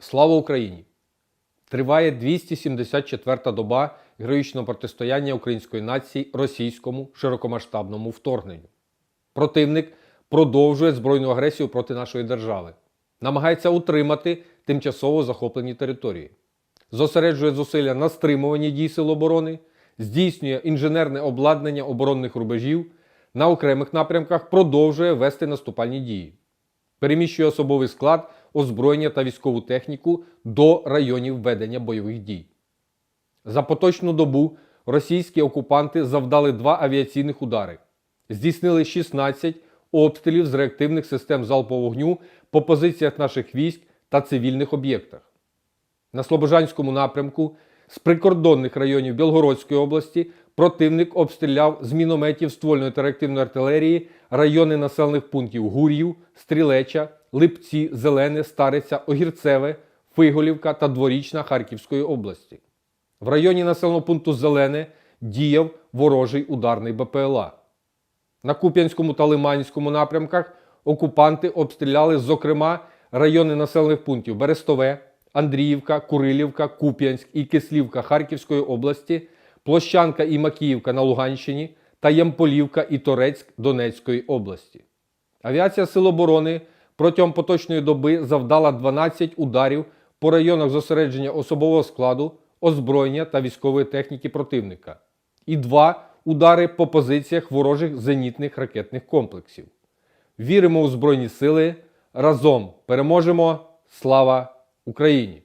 Слава Україні! Триває 274-та доба героїчного протистояння української нації російському широкомасштабному вторгненню. Противник продовжує збройну агресію проти нашої держави, намагається утримати тимчасово захоплені території, зосереджує зусилля на стримуванні дій сил оборони, здійснює інженерне обладнання оборонних рубежів, на окремих напрямках продовжує вести наступальні дії переміщує особовий склад, озброєння та військову техніку до районів ведення бойових дій. За поточну добу російські окупанти завдали два авіаційних удари, здійснили 16 обстрілів з реактивних систем залпового вогню по позиціях наших військ та цивільних об'єктах. На Слобожанському напрямку з прикордонних районів Білгородської області противник обстріляв з мінометів ствольної та реактивної артилерії райони населених пунктів Гур'їв, Стрілеча, Липці, Зелене, Стариця, Огірцеве, Фиголівка та Дворічна Харківської області. В районі населеного пункту Зелене діяв ворожий ударний БПЛА. На Куп'янському та Лиманському напрямках окупанти обстріляли, зокрема, райони населених пунктів Берестове, Андріївка, Курилівка, Куп'янськ і Кислівка Харківської області, Площанка і Макіївка на Луганщині та Ямполівка і Торецьк Донецької області. Авіація Сил оборони протягом поточної доби завдала 12 ударів по районах зосередження особового складу, озброєння та військової техніки противника і два удари по позиціях ворожих зенітних ракетних комплексів. Віримо у Збройні Сили. Разом переможемо! Слава Україні!